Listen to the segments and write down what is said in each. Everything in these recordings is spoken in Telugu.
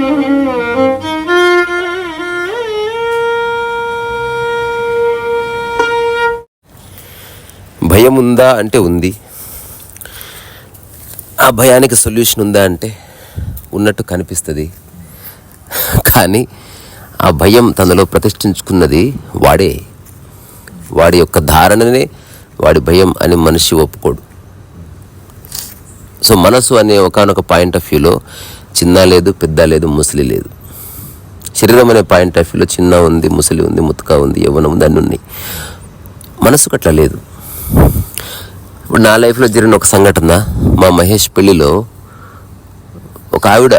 భయం ఉందా అంటే ఉంది. ఆ భయానికి సొల్యూషన్ ఉందా అంటే ఉన్నట్టు కనిపిస్తుంది. కానీ ఆ భయం తనలో ప్రతిష్ఠించుకున్నది వాడే. వాడి యొక్క ధారణనే వాడి భయం అని మనిషి ఒప్పుకోడు. సో మనసు అనే ఒకనొక పాయింట్ ఆఫ్ వ్యూలో చిన్న లేదు పెద్ద లేదు ముసలి లేదు. శరీరం అనే పాయింట్ ఆఫ్ వ్యూలో చిన్న ఉంది ముసలి ఉంది ముతక ఉంది యవ్వనం ఉంది అన్నీ ఉన్నాయి. మనసుకు అట్లా లేదు. ఇప్పుడు నా లైఫ్లో జరిగిన ఒక సంఘటన మా మహేష్ పెళ్ళిలో ఒక ఆవిడ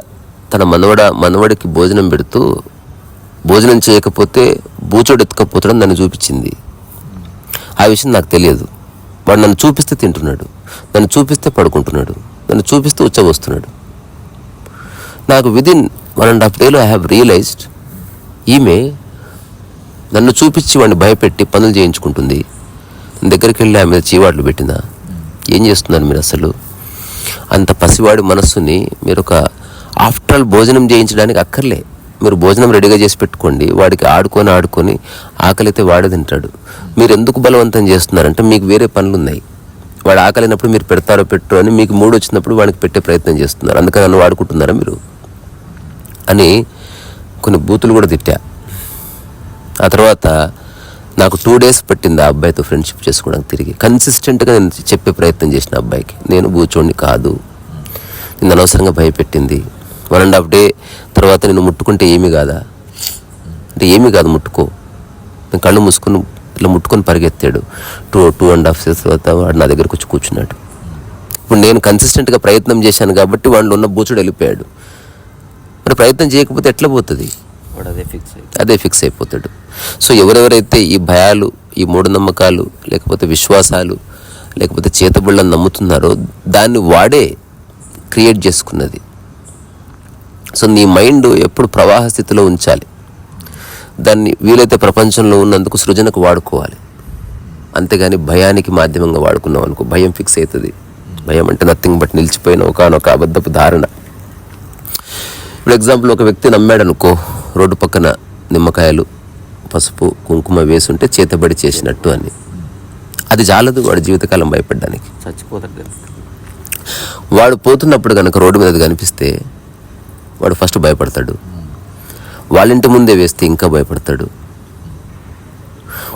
తన మనవడ మనవడికి భోజనం పెడుతూ భోజనం చేయకపోతే బూచోడు ఎత్తుకపోతడం నన్ను చూపించింది. ఆ విషయం నాకు తెలియదు. వాడు నన్ను చూపిస్తే తింటున్నాడు. నన్ను చూపిస్తే పడుకుంటున్నాడు. నన్ను చూపిస్తే ఉచ్చబోస్తున్నాడు. నాకు విదిన్ వన్ అండ్ హాఫ్ డేలో ఐ హ్యావ్ రియలైజ్డ్ ఈమె నన్ను చూపించి వాడిని భయపెట్టి పనులు చేయించుకుంటుంది. దగ్గరికి వెళ్ళి ఆమె మీద చీవాట్లు పెట్టినా. ఏం చేస్తున్నారు మీరు అసలు? అంత పసివాడి మనస్సుని మీరు ఒక ఆఫ్టర్ ఆల్ భోజనం చేయించడానికి అక్కర్లే. మీరు భోజనం రెడీగా చేసి పెట్టుకోండి. వాడికి ఆడుకొని ఆడుకొని ఆకలితే వాడే తింటాడు. మీరు ఎందుకు బలవంతం చేస్తున్నారంటే మీకు వేరే పనులు ఉన్నాయి వాడు ఆకలినప్పుడు మీరు పెడతారో పెట్టు అని మీకు మూడు వచ్చినప్పుడు వాడికి పెట్టే ప్రయత్నం చేస్తున్నారు. అందుకని నన్ను వాడుకుంటున్నారా మీరు? అని కొన్ని బూతులు కూడా తిట్టా. ఆ తర్వాత నాకు టూ డేస్ పట్టింది ఆ అబ్బాయితో ఫ్రెండ్షిప్ చేసుకోవడానికి తిరిగి. కన్సిస్టెంట్గా నేను చెప్పే ప్రయత్నం చేసిన అబ్బాయికి. నేను బూచోడిని కాదు. నేను అనవసరంగా భయపెట్టింది. వన్ అండ్ హాఫ్ డే తర్వాత నేను ముట్టుకుంటే ఏమి కాదా? అంటే ఏమి కాదు ముట్టుకో. నేను కళ్ళు మూసుకొని ఇట్లా ముట్టుకొని పరిగెత్తాడు. Two two and half years తర్వాత వాడు నా దగ్గరకు వచ్చి కూర్చున్నాడు. ఇప్పుడు నేను కన్సిస్టెంట్గా ప్రయత్నం చేశాను కాబట్టి వాళ్ళు ఉన్న బూచుడు వెళ్ళిపోయాడు. మరి ప్రయత్నం చేయకపోతే ఎట్లా పోతుంది? అదే ఫిక్స్ అదే ఫిక్స్ అయిపోతాడు. సో ఎవరెవరైతే ఈ భయాలు ఈ మూఢనమ్మకాలు లేకపోతే విశ్వాసాలు లేకపోతే చేతబుళ్ళని నమ్ముతున్నారో దాన్ని వాడే క్రియేట్ చేసుకున్నది. సో నీ మైండ్ ఎప్పుడు ప్రవాహ స్థితిలో ఉంచాలి. దాన్ని వీలైతే ప్రపంచంలో ఉన్నందుకు సృజనకు వాడుకోవాలి. అంతేగాని భయానికి మాధ్యమంగా వాడుకున్నాం అనుకో భయం ఫిక్స్ అవుతుంది. భయం అంటే నథింగ్ బట్ నిలిచిపోయిన ఒకనొక అబద్ధపు ధారణ. ఇప్పుడు ఎగ్జాంపుల్ ఒక వ్యక్తి నమ్మాడు అనుకో రోడ్డు పక్కన నిమ్మకాయలు పసుపు కుంకుమ వేసుంటే చేతబడి చేసినట్టు అని. అది చాలదు వాడి జీవితకాలం భయపడడానికి. చచ్చిపోతాడు వాడు పోతున్నప్పుడు కనుక రోడ్డు మీద కనిపిస్తే వాడు ఫస్ట్ భయపడతాడు. వాళ్ళ ఇంటి ముందే వేస్తే ఇంకా భయపడతాడు.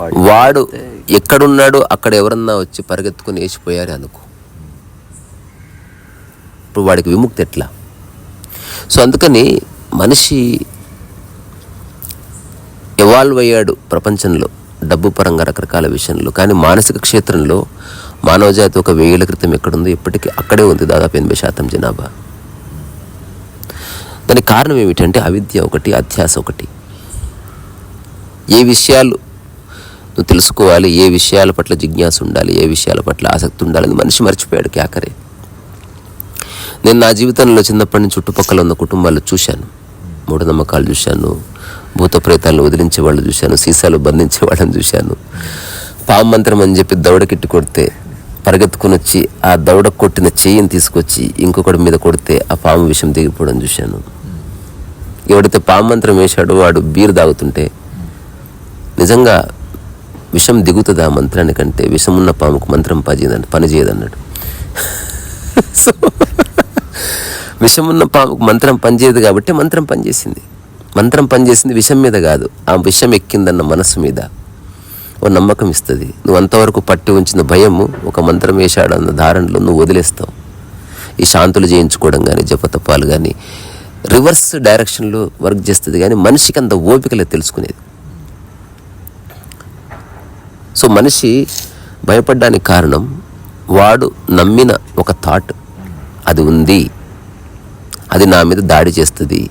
వాడు వాడు ఎక్కడున్నాడో అక్కడ ఎవరన్నా వచ్చి పరిగెత్తుకుని వేసిపోయారే అనుకో. ఇప్పుడు వాడికి విముక్తి ఎట్లా? సో అందుకని మనిషి ఎవాల్వ్ అయ్యాడు ప్రపంచంలో డబ్బు పరంగా రకరకాల విషయంలో. కానీ మానసిక క్షేత్రంలో మానవజాతి ఒక వేల క్రితం ఎక్కడుందో ఇప్పటికీ అక్కడే ఉంది దాదాపు ఎనభై శాతం జనాభా. దానికి కారణం ఏమిటంటే అవిద్య ఒకటి అధ్యాస ఒకటి. ఏ విషయాలు నువ్వు తెలుసుకోవాలి ఏ విషయాల పట్ల జిజ్ఞాస ఉండాలి ఏ విషయాల పట్ల ఆసక్తి ఉండాలని మనిషి మర్చిపోయాడు క్యాకరే నేను నా జీవితంలో చిన్నప్పటి నుంచి చుట్టుపక్కల ఉన్న కుటుంబాలు చూశాను. మూఢనమ్మకాలు చూశాను. భూత ప్రేతాలను వదిలించే వాళ్ళు చూశాను. సీసాలు బంధించే వాళ్ళని చూశాను. పాము మంత్రం అని చెప్పి దవడకిట్టి కొడితే పరిగెత్తుకుని వచ్చి ఆ దవడ కొట్టిన చెయ్యిని తీసుకొచ్చి ఇంకొకటి మీద కొడితే ఆ పాము విషం దిగిపోవడం చూశాను. ఎవడైతే పాము మంత్రం వేశాడో వాడు బీరు తాగుతుంటే నిజంగా విషం దిగుతుంది ఆ మంత్రానికంటే విషం ఉన్న పాముకు మంత్రం పని చేయదన్నాడు సో విషం ఉన్న పాముకు మంత్రం పనిచేయదు కాబట్టి మంత్రం పనిచేసింది. మంత్రం పనిచేసింది విషం మీద కాదు. ఆ విషం ఎక్కిందన్న మనస్సు మీద. ఓ నమ్మకం ఇస్తుంది. నువ్వు అంతవరకు పట్టి ఉంచిన భయము ఒక మంత్రం వేశాడన్న ధారణలో నువ్వు వదిలేస్తావు. ఈ శాంతులు చేయించుకోవడం కానీ జపతపాలు కానీ రివర్స్ డైరెక్షన్లో వర్క్ చేస్తుంది కానీ మనిషికి అంత ఓపికలే తెలుసుకునేది. సో మనిషి భయపడడానికి కారణం వాడు నమ్మిన ఒక థాట్. అది ఉంది. అది నా మీద దాడి చేస్తుంది.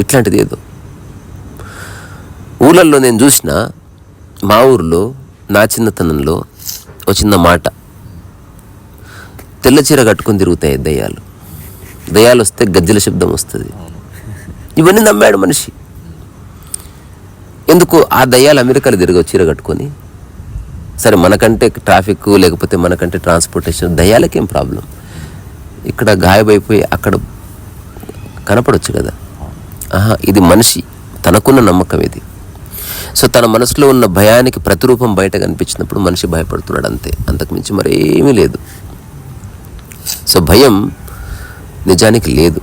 ఇట్లాంటిది ఏదో. ఊళ్ళల్లో నేను చూసిన మా ఊరిలో నా చిన్నతనంలో ఒక చిన్న మాట. తెల్ల చీర కట్టుకొని తిరుగుతాయి దయ్యాలు. దయ్యాలు వస్తే గజ్జల శబ్దం వస్తుంది. ఇవన్నీ నమ్మాడు మనిషి. ఎందుకు ఆ దయ్యాలు అమెరికాలో తిరగవు చీర కట్టుకొని? సరే మనకంటే ట్రాఫిక్ లేకపోతే మనకంటే ట్రాన్స్పోర్టేషన్ దయ్యాలకేం ప్రాబ్లం? ఇక్కడ గాయమైపోయి అక్కడ కనపడొచ్చు కదా. ఆహా ఇది మనిషి. తనకున్న నమ్మకం ఇది. సో తన మనసులో ఉన్న భయానికి ప్రతిరూపం బయట కనిపించినప్పుడు మనిషి భయపడుతున్నాడు అంతే. అంతకుమించి మరేమీ లేదు. సో భయం నిజానికి లేదు.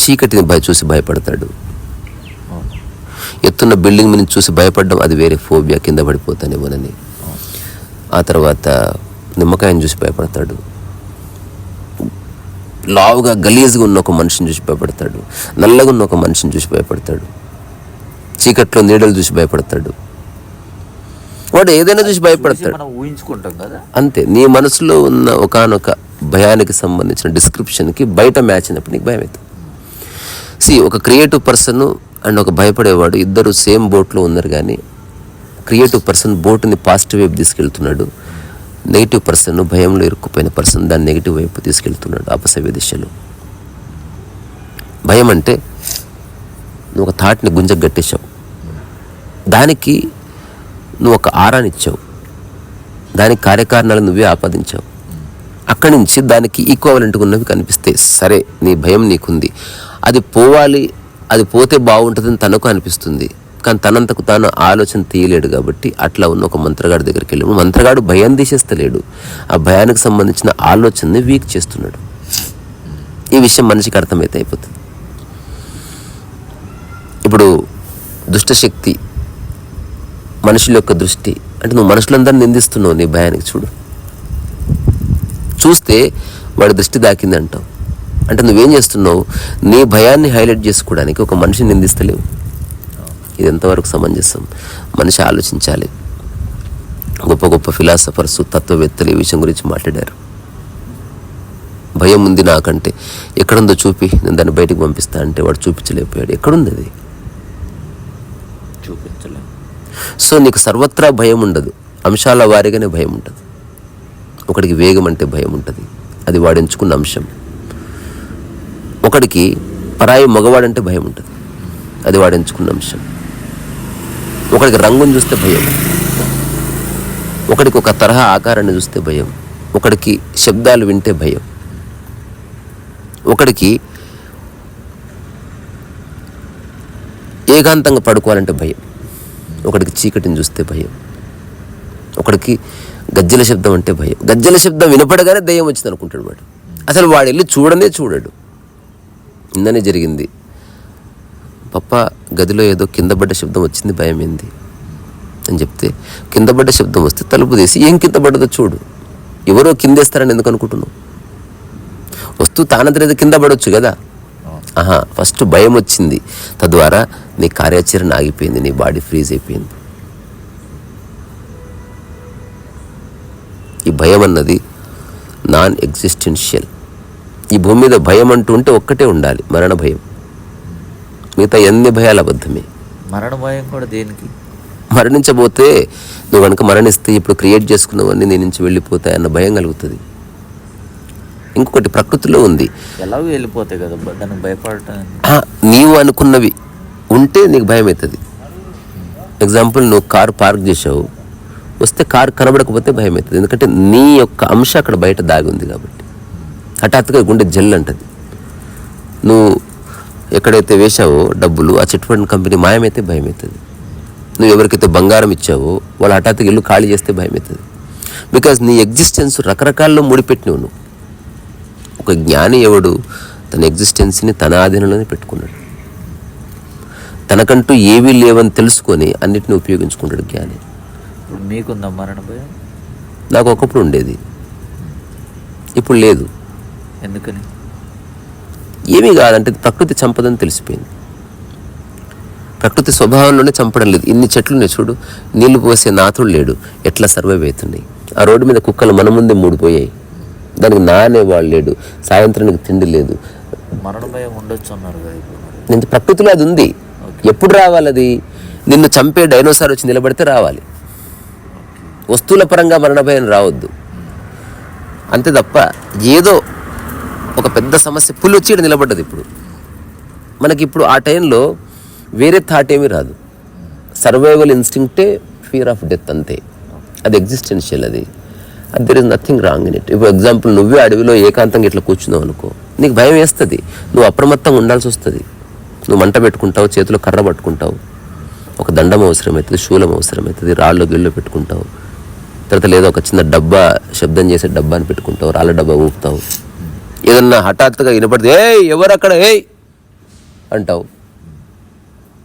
చీకటిని భయ చూసి భయపడతాడు. ఎత్తున్న బిల్డింగ్ మీద చూసి భయపడడం అది వేరే ఫోబియా కింద పడిపోతానేమోనని. ఆ తర్వాత నిమ్మకాయని చూసి భయపడతాడు. లావుగా గలీజ్గా ఉన్న ఒక మనిషిని చూసి భయపడతాడు. నల్లగా ఉన్న ఒక మనిషిని చూసి భయపడతాడు. చీకట్లో నీడలు చూసి భయపడతాడు. వాడు ఏదైనా చూసి భయపడతాడు. ఊహించుకుంటాం కదా? అంతే. నీ మనసులో ఉన్న ఒకానొక భయానికి సంబంధించిన డిస్క్రిప్షన్కి బయట మ్యాచ్ అయినప్పుడు నీకు భయం అవుతుంది సి ఒక క్రియేటివ్ పర్సన్ అండ్ ఒక భయపడేవాడు ఇద్దరు సేమ్ బోట్లో ఉన్నారు కానీ క్రియేటివ్ పర్సన్ బోటుని పాజిటివ్ వైపు తీసుకెళ్తున్నాడు. నెగిటివ్ పర్సన్ భయంలో ఇరుక్కుపోయిన పర్సన్ దాన్ని నెగిటివ్ వైపు తీసుకెళ్తున్నాడు అపసవ్య దిశలో. భయం అంటే నువ్వు ఒక థాట్ని గుంజ గట్టేశావు దానికి నువ్వు ఒక ఆరానిచ్చావు దానికి కార్యకారణాలు నువ్వే ఆపాదించావు. అక్కడి నుంచి దానికి ఈక్వలెంట్గా ఉన్నవి కనిపిస్తే సరే నీ భయం నీకుంది. అది పోవాలి అది పోతే బాగుంటుందని తనకు అనిపిస్తుంది. కానీ తనంతకు తాను ఆలోచన తీయలేడు కాబట్టి అట్లా ఉన్న ఒక మంత్రగాడి దగ్గరికి వెళ్ళి మంత్రగాడు భయం తీసేస్తలేడు. ఆ భయానికి సంబంధించిన ఆలోచనని వీక్ చేస్తున్నాడు. ఈ విషయం మనిషికి అర్థమైతే అయిపోతుంది. ఇప్పుడు దుష్టశక్తి మనుషుల యొక్క దృష్టి అంటే నువ్వు మనుషులందరినీ నిందిస్తున్నావు నీ భయానికి చూడు. చూస్తే వాడి దృష్టి దాకింది అంటావు అంటే నువ్వేం చేస్తున్నావు? నీ భయాన్ని హైలైట్ చేసుకోవడానికి ఒక మనిషిని నిందిస్తలేవు. ఇది ఎంతవరకు సమంజసం? మనిషి ఆలోచించాలి. గొప్ప గొప్ప ఫిలాసఫర్స్ తత్వవేత్తలు ఈ విషయం గురించి మాట్లాడారు. భయం ఉంది నాకంటే. ఎక్కడుందో చూపి నేను దాన్ని బయటికి పంపిస్తా అంటే వాడు చూపించలేకపోయాడు. ఎక్కడుంది అది? చూపించలేం. సో నీకు సర్వత్రా భయం ఉండదు. అంశాల వారీగానే భయం ఉంటుంది. ఒకడికి వేగం అంటే భయం ఉంటుంది. అది వాడు ఎంచుకున్న అంశం. ఒకడికి పరాయి మగవాడంటే భయం ఉంటుంది. అది వాడు ఎంచుకున్న అంశం. ఒకడికి రంగుని చూస్తే భయం. ఒకడికి ఒక తరహా ఆకారాన్ని చూస్తే భయం. ఒకడికి శబ్దాలు వింటే భయం. ఒకడికి ఏకాంతంగా పడుకోవాలంటే భయం. ఒకడికి చీకటిని చూస్తే భయం. ఒకడికి గజ్జల శబ్దం అంటే భయం. గజ్జల శబ్దం వినపడగానే దయ్యం వచ్చింది అనుకుంటాడు వాడు. అసలు వాడు వెళ్ళి చూడనే చూడడు. నిన్ననే జరిగింది. పప్ప గదిలో ఏదో కింద పడ్డ శబ్దం వచ్చింది భయం ఏంది? అని చెప్తే కింద పడ్డ శబ్దం వస్తే తలుపు తీసి ఏం కింద పడ్డదో చూడు. ఎవరో కిందేస్తారని ఎందుకు అనుకుంటున్నావు? వస్తువు తానంతరేదో కింద పడవచ్చు కదా. ఆహా ఫస్ట్ భయం వచ్చింది. తద్వారా నీ కార్యాచరణ ఆగిపోయింది నీ బాడీ ఫ్రీజ్ అయిపోయింది. ఈ భయం అన్నది నాన్ ఎగ్జిస్టెన్షియల్ ఈ భూమి మీద భయం అంటూ ఉంటే ఒక్కటే ఉండాలి మరణ భయం. మిగతా ఎన్ని భయాలు అబద్ధమే. మరణ భయం కూడా దేనికి? మరణించబోతే నువ్వు కనుక మరణిస్తే ఇప్పుడు క్రియేట్ చేసుకున్నవన్నీ నీ నుంచి వెళ్ళిపోతాయన్న భయం కలుగుతుంది. ఇంకొకటి ప్రకృతిలో ఉంది. ఎలాగో వెళ్ళిపోతాయి కదా దానికి భయపడటం నీవు అనుకున్నవి ఉంటే నీకు భయం అవుతుంది. ఎగ్జాంపుల్ నువ్వు కారు పార్క్ చేసావు వస్తే కారు కనబడకపోతే భయం అవుతుంది. ఎందుకంటే నీ యొక్క అంశ అక్కడ బయట దాగి ఉంది కాబట్టి. హఠాత్తుగా గుండె జల్ అంటది నువ్వు ఎక్కడైతే వేశావో డబ్బులు ఆ చిట్ ఫండ్ కంపెనీ మాయమైతే భయం అవుతుంది నువ్వు ఎవరికైతే బంగారం ఇచ్చావో వాళ్ళు హఠాత్తుగా ఇల్లు ఖాళీ చేస్తే భయం అవుతుంది బికాజ్ నీ ఎగ్జిస్టెన్స్ రకరకాల్లో ముడిపెట్టినవు నువ్వు. ఒక జ్ఞాని ఎవడు తన ఎగ్జిస్టెన్స్ని తన ఆధీనంలోనే పెట్టుకున్నాడు. తనకంటూ ఏవీ లేవని తెలుసుకొని అన్నిటిని ఉపయోగించుకుంటాడు జ్ఞాని. ఇప్పుడు మీకుందా మరణ భయం? నాకు ఒకప్పుడు ఉండేది. ఇప్పుడు లేదు. ఎందుకని? ఏమీ కాదంటే ప్రకృతి చంపదని తెలిసిపోయింది. ప్రకృతి స్వభావంలోనే చంపడం లేదు. ఇన్ని చెట్లు చూడు. నీళ్ళు పోసే నాథుడు లేడు. ఎట్లా సర్వైవ్ అవుతున్నాయి ఆ రోడ్డు మీద కుక్కలు మన ముందే మూడిపోయాయి. దానికి నానే వాళ్ళు లేడు. సాయంత్రానికి తిండి లేదు. నేను ప్రకృతిలో అది ఉంది. ఎప్పుడు రావాలి అది నిన్ను చంపే డైనోసార్ వచ్చి నిలబడితే రావాలి. వస్తువుల పరంగా మరణ భయం రావద్దు. అంతే తప్ప ఏదో ఒక పెద్ద సమస్య పులి వచ్చి ఇక్కడ నిలబడ్డది ఇప్పుడు. మనకి ఇప్పుడు ఆ టైంలో వేరే థాట్ ఏమీ రాదు. సర్వైవల్ ఇన్స్టింక్టే ఫియర్ ఆఫ్ డెత్ అంతే. అది ఎగ్జిస్టెన్షియల్ అది. There is nothing wrong in it ఇప్పుడు ఎగ్జాంపుల్ నువ్వే అడవిలో ఏకాంతంగా ఇట్లా కూర్చున్నావు అనుకో. నీకు భయం వేస్తుంది. నువ్వు అప్రమత్తంగా ఉండాల్సి వస్తుంది. నువ్వు మంట పెట్టుకుంటావు చేతిలో కర్ర పట్టుకుంటావు. ఒక దండం అవసరమవుతుంది శూలం అవసరమవుతుంది రాళ్ళు గిళ్ళు పెట్టుకుంటావు. తర్వాత లేదా ఒక చిన్న డబ్బా శబ్దం చేసే డబ్బాని పెట్టుకుంటావు రాళ్ళ డబ్బా ఊపుతావు. ఏదన్నా హఠాత్తుగా వినపడితే ఏ ఎవరు అక్కడ ఏయ్! అంటావు.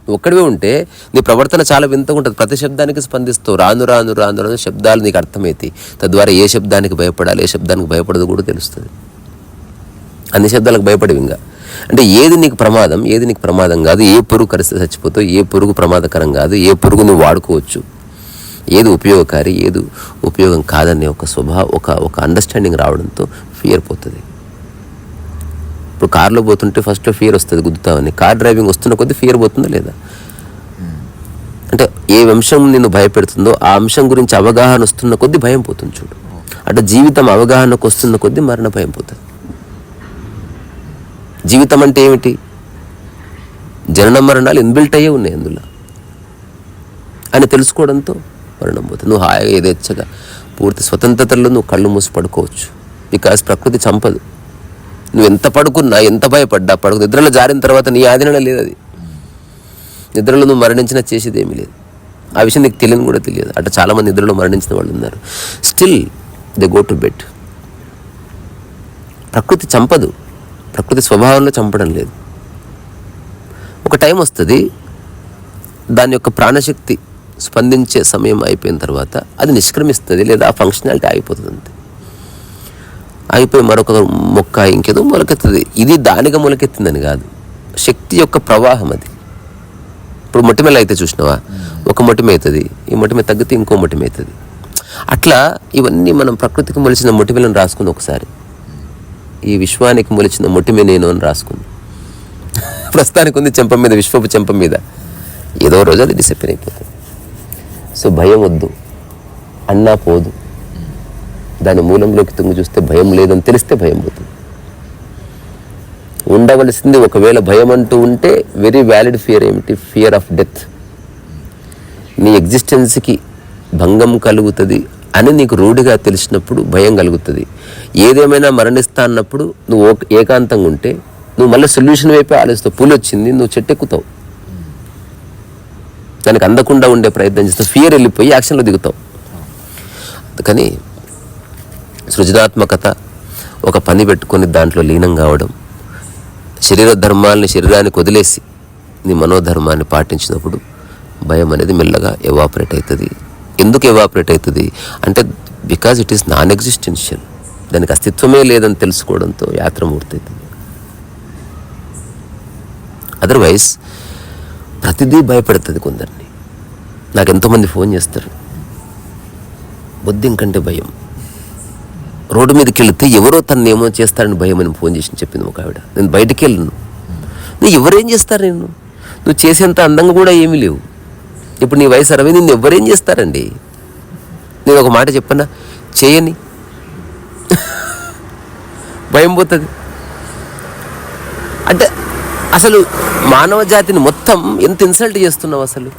ఒక్కడివే ఉంటే నీ ప్రవర్తన చాలా వింతగా ఉంటుంది. ప్రతి శబ్దానికి స్పందిస్తావు రాను రాను రాను రాను శబ్దాలు నీకు అర్థమవుతాయి తద్వారా ఏ శబ్దానికి భయపడాలి ఏ శబ్దానికి భయపడదు కూడా తెలుస్తుంది. అన్ని శబ్దాలకు భయపడేవి ఇంకా. అంటే ఏది నీకు ప్రమాదం ఏది నీకు ప్రమాదం కాదు. ఏ పురుగు కరిస్తే చచ్చిపోతావు ఏ పురుగు ప్రమాదకరం కాదు ఏ పురుగు నువ్వు వాడుకోవచ్చు. ఏది ఉపయోగకారి ఏది ఉపయోగం కాదనే ఒక స్వభావ ఒక ఒక అండర్స్టాండింగ్ రావడంతో ఫియర్ పోతుంది. ఇప్పుడు కార్లో పోతుంటే ఫస్ట్ ఫియర్ వస్తుంది గుద్దుతామని. కార్ డ్రైవింగ్ వస్తున్న కొద్దీ ఫియర్ పోతుందా లేదా? అంటే ఏ అంశం నిన్ను భయపెడుతుందో ఆ అంశం గురించి అవగాహన వస్తున్న కొద్దీ భయం పోతుంది చూడు. అంటే జీవితం అవగాహనకు వస్తున్న కొద్దీ మరణ భయం పోతుంది. జీవితం అంటే ఏమిటి? జనన మరణాలు ఇన్బిల్ట్ అయ్యే ఉన్నాయి అందులో. అని తెలుసుకోవడంతో మరణం పోతుంది. నువ్వు హాయిగా యథేచ్ఛగా పూర్తి స్వతంత్రతలో నువ్వు కళ్ళు మూసి పడుకోవచ్చు. బికాస్ ప్రకృతి చంపదు. నువ్వు ఎంత పడుకున్నా ఎంత భయపడ్డా పడుకు నిద్రలో జారిన తర్వాత నీ ఆధీనంలో లేదు అది. నిద్రలో నువ్వు మరణించినా చేసేది ఏమీ లేదు. ఆ విషయం నీకు తెలియని కూడా తెలియదు. అట్లా చాలామంది నిద్రలో మరణించిన వాళ్ళు ఉన్నారు. Still they go to bed ప్రకృతి చంపదు. ప్రకృతి స్వభావంలో చంపడం లేదు. ఒక టైం వస్తుంది. దాని యొక్క ప్రాణశక్తి స్పందించే సమయం అయిపోయిన తర్వాత అది నిష్క్రమిస్తుంది లేదా ఆ ఫంక్షనాలిటీ ఆగిపోతుంది అంతే ఆగిపోయి మరొక మొక్క ఇంకేదో మొలకెత్తుంది ఇది దానిగా మొలకెత్తిందని కాదు. శక్తి యొక్క ప్రవాహం అది. ఇప్పుడు మొటిమల అయితే చూసినావా? ఒక మొటిమ అవుతుంది. ఈ మొటిమ తగ్గితే ఇంకో మొటిమ అవుతుంది. అట్లా ఇవన్నీ మనం ప్రకృతికి మొలిచిన మొటిమలను రాసుకుంది ఒకసారి. ఈ విశ్వానికి మొలిచిన మొటిమ నేను అని రాసుకుంది. ప్రస్తుతానికి ఉంది చెంప మీద విశ్వపు చెంప మీద. ఏదో రోజు అది డిసిప్లిన్ అయిపోతుంది. సో భయం వద్దు. అన్నా పోదు. దాని మూలంలోకి తుంగి చూస్తే భయం లేదని తెలిస్తే భయం పోతుంది. ఉండవలసింది ఒకవేళ భయం అంటూ ఉంటే వెరీ వ్యాలిడ్ ఫియర్ ఏమిటి? ఫియర్ ఆఫ్ డెత్ నీ ఎగ్జిస్టెన్స్కి భంగం కలుగుతుంది అని నీకు రూఢిగా తెలిసినప్పుడు భయం కలుగుతుంది. ఏదేమైనా మరణిస్తా అన్నప్పుడు నువ్వు ఓ- ఏకాంతంగా ఉంటే నువ్వు మళ్ళీ సొల్యూషన్ వైపే ఆలోచిస్తావు. పూలు వచ్చింది నువ్వు చెట్టెక్కుతావు. దానికి అందకుండా ఉండే ప్రయత్నం చేస్తావు. ఫియర్ వెళ్ళిపోయి యాక్షన్లో దిగుతావు. అందుకని సృజనాత్మకత ఒక పని పెట్టుకొని దాంట్లో లీనం కావడం శరీర ధర్మాల్ని శరీరానికి వదిలేసి నీ మనోధర్మాన్ని పాటించినప్పుడు భయం అనేది మెల్లగా ఎవాపరేట్ అవుతుంది. ఎందుకు ఎవాపరేట్ అవుతుంది? అంటే because it is non existential దానికి అస్తిత్వమే లేదని తెలుసుకోవడంతో యాత్ర పూర్తవుతుంది అదర్వైజ్ ప్రతిదీ భయపడుతుంది కొందరిని. నాకు ఎంతోమంది ఫోన్ చేస్తారు. బుద్ధి కంటే భయం. రోడ్డు మీదకి వెళితే ఎవరో తను ఏమో చేస్తారని భయం అని ఫోన్ చేసి చెప్పింది ఒక ఆవిడ. నేను బయటికి వెళ్ళను. నువ్వు ఎవరేం చేస్తారు నేను నువ్వు చేసేంత అందంగా కూడా ఏమీ లేవు. ఇప్పుడు నీ వయసు అరవై నిన్ను ఎవరేం చేస్తారండి? నేను ఒక మాట చెప్పనా? చేయని. భయం పోతుంది. అంటే అసలు మానవ జాతిని మొత్తం ఎంత ఇన్సల్ట్ చేస్తున్నావు అసలు?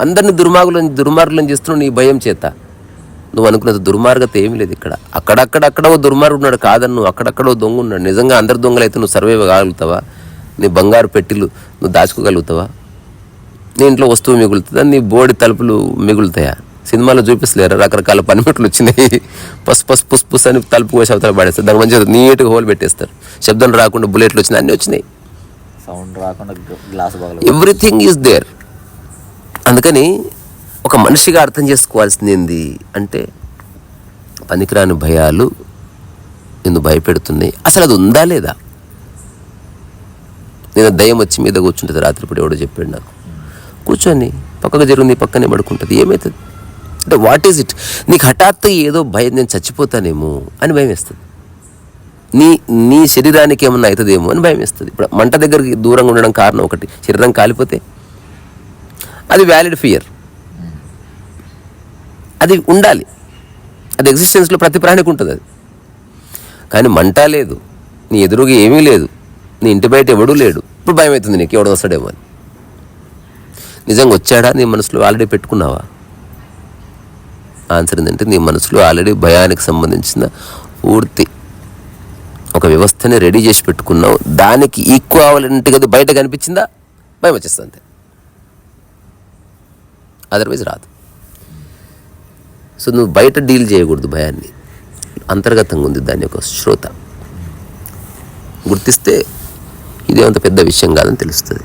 అందరిని దుర్మార్గులను దుర్మార్గులను చేస్తున్నావు నీ భయం చేత. నువ్వు అనుకున్నది దుర్మార్గత ఏమీ లేదు ఇక్కడ. అక్కడక్కడక్కడ ఓ దుర్మార్గుడు ఉన్నాడు కాదని నువ్వు అక్కడక్కడో దొంగ ఉన్నాడు. నిజంగా అందరు దొంగలు అయితే నువ్వు సర్వైవ్ కాగలుగుతావా? నీ బంగారు పెట్టిలు నువ్వు దాచుకోగలుగుతావా? నీ ఇంట్లో వస్తువు మిగులుతుందా? నీ బోడి తలుపులు మిగులుతాయా? సినిమాలో చూపిస్తలేరు? రకరకాల పనిముట్లు వచ్చినాయి. పస్ పస్ పుస్ పుస్ అని తలుపు కోసి అవతల పడేస్తారు. దాని మంచిగా నీట్గా హోల్ పెట్టేస్తారు. శబ్దం రాకుండా బుల్లెట్లు వచ్చినాయి అన్నీ వచ్చినాయి. సౌండ్ రాకుండా గ్లాస్ ఎవ్రీథింగ్ ఈజ్ దేర్ అందుకని ఒక మనిషిగా అర్థం చేసుకోవాల్సింది ఏంది అంటే పనికిరాని భయాలు నిన్ను భయపెడుతున్నాయి. అసలు అది ఉందా లేదా? నేను దయ్యం వచ్చి మీద కూర్చుంటుంది రాత్రిపూట ఎవడో చెప్పాడు నాకు. కూర్చొని పక్కకు జరుగుంది పక్కనే పడుకుంటుంది ఏమవుతుంది అంటే వాట్ ఈజ్ ఇట్ నీకు హఠాత్తు ఏదో భయం నేను చచ్చిపోతానేమో అని భయం వేస్తుంది. నీ నీ శరీరానికి ఏమన్నా అవుతుందేమో అని భయం వేస్తుంది. ఇప్పుడు మంట దగ్గరికి దూరంగా ఉండడం కారణం ఒకటి శరీరం కాలిపోతే? అది వ్యాలిడ్ ఫియర్ అది ఉండాలి. అది ఎగ్జిస్టెన్స్లో ప్రతి ప్రాణికి ఉంటుంది అది. కానీ మంట లేదు. నీ ఎదురుగా ఏమీ లేదు. నీ ఇంటి బయట ఎవడూ లేడు. ఇప్పుడు భయం అవుతుంది నీకు ఎవడు వస్తాడేమో అని. నిజంగా వచ్చాడా? నీ మనసులో ఆల్రెడీ పెట్టుకున్నావా? ఆన్సర్ ఏంటంటే నీ మనసులో ఆల్రెడీ భయానికి సంబంధించిన పూర్తి ఒక వ్యవస్థని రెడీ చేసి పెట్టుకున్నావు. దానికి ఈక్వాలెంట్గా అది బయట కనిపించిందా భయం వచ్చేస్తుంది అంతే. అదర్వైజ్ రాదు. సో నువ్వు బయట డీల్ చేయకూడదు భయాన్ని. అంతర్గతంగా ఉంది దాని యొక్క శ్రోత. గుర్తిస్తే ఇదేమంత పెద్ద విషయం కాదని తెలుస్తుంది.